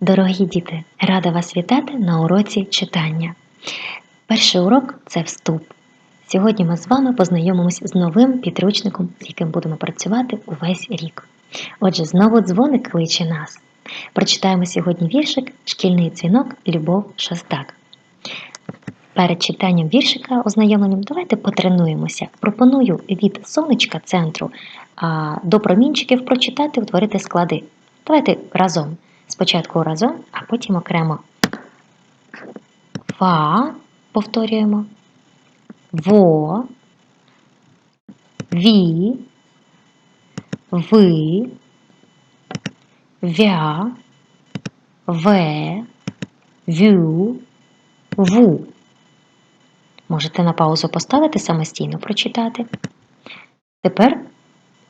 Дорогі діти, рада вас вітати на уроці читання. Перший урок це вступ. Сьогодні ми з вами познайомимось з новим підручником, з яким будемо працювати увесь рік. Отже, знову дзвоник кличе нас. Прочитаємо сьогодні віршик Шкільний дзвінок Любов Шостак. Перед читанням віршика ознайомленням давайте потренуємося. Пропоную від сонечка центру до промінчиків прочитати, утворити склади. Давайте разом. Спочатку разом, а потім окремо. Фа повторюємо. Во, ві, ви, вя, ве, вю, ву. Можете на паузу поставити самостійно прочитати. Тепер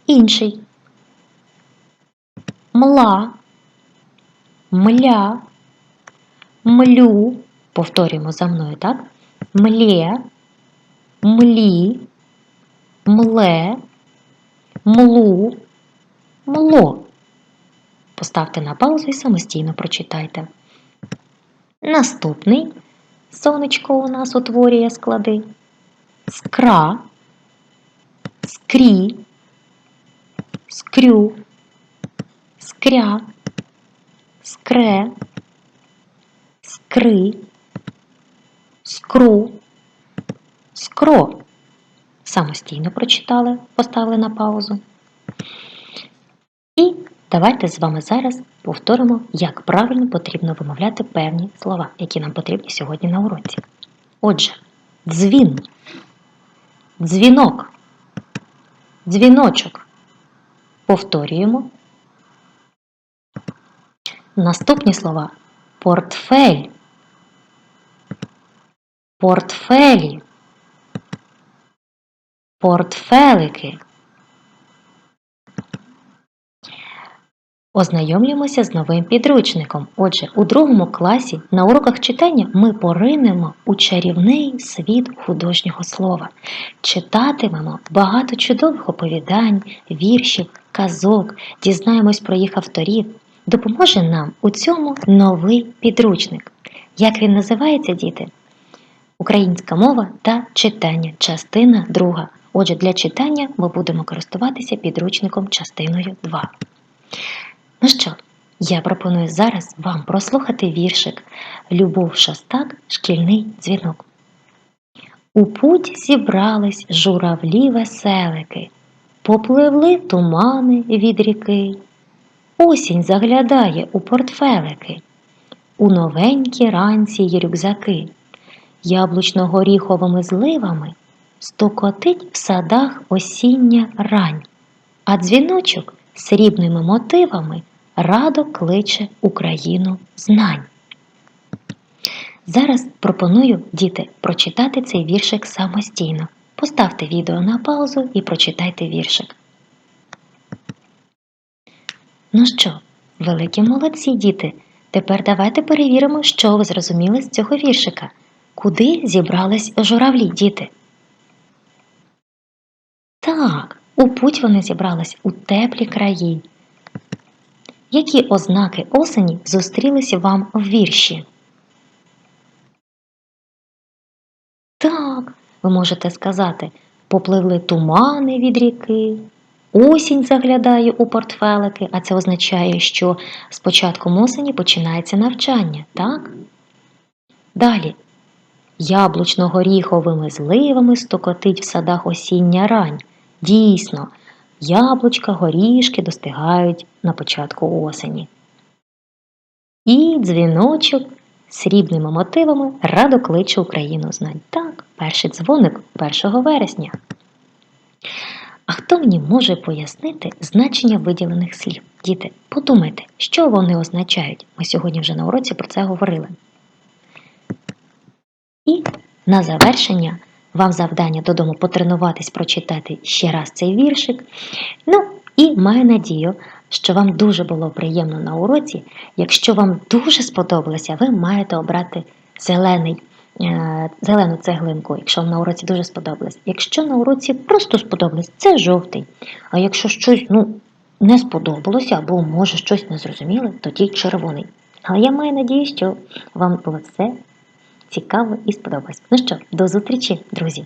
інший. Мла, мля, млю. Повторюємо за мною, так? Млє, млі, мле, млу, мло. Поставте на паузу і самостійно прочитайте. Наступний сонечко у нас утворює склади. Скра, скрі, скрю, скря, скре, скри, скру, скро. Самостійно прочитали, поставили на паузу. І давайте з вами зараз повторимо, як правильно потрібно вимовляти певні слова, які нам потрібні сьогодні на уроці. Отже, дзвін, дзвінок, дзвіночок. Повторюємо. Наступні слова портфель, портфелі, портфелики. Ознайомлюємося з новим підручником. Отже, у другому класі на уроках читання ми поринемо у чарівний світ художнього слова, читатимемо багато чудових оповідань, віршів, казок, дізнаємось про їх авторів. Допоможе нам у цьому новий підручник. Як він називається, діти? Українська мова та читання, частина 2. Отже, для читання ми будемо користуватися підручником частиною 2. Ну що, я пропоную зараз вам прослухати віршик Любов Шостак, шкільний дзвінок. У путь зібрались журавлі веселики, попливли тумани від ріки. Осінь заглядає у портфелики, у новенькі ранці й рюкзаки, яблучно-горіховими зливами стокотить в садах осіння рань, а дзвіночок срібними мотивами радо кличе Україну знань. Зараз пропоную, діти, прочитати цей віршик самостійно. Поставте відео на паузу і прочитайте віршик. Ну що, великі молодці, діти. Тепер давайте перевіримо, що ви зрозуміли з цього віршика. Куди зібрались журавлі, діти? Так, у путь вони зібрались у теплі краї. Які ознаки осені зустрілися вам в вірші? Так, ви можете сказати, попливли тумани від ріки, осінь заглядає у портфелики, а це означає, що з початком осені починається навчання, так? Далі. Яблучно-горіховими зливами стокотить в садах осіння рань. Дійсно, яблучка, горішки достигають на початку осені. І дзвіночок срібними мотивами радо кличе Україну знань. Так, перший дзвоник 1 вересня. А хто мені може пояснити значення виділених слів? Діти, подумайте, що вони означають. Ми сьогодні вже на уроці про це говорили. І на завершення вам завдання додому потренуватись прочитати ще раз цей віршик. Ну, і маю надію, що вам дуже було приємно на уроці. Якщо вам дуже сподобалося, ви маєте обрати зелений, зелену цеглинку, якщо вам на уроці дуже сподобалось. Якщо на уроці просто сподобалось, це жовтий. А якщо щось ну, не сподобалося або може щось не зрозуміли, тоді червоний. Але я маю надію, що вам було все цікаво і сподобалось. Ну що, до зустрічі, друзі!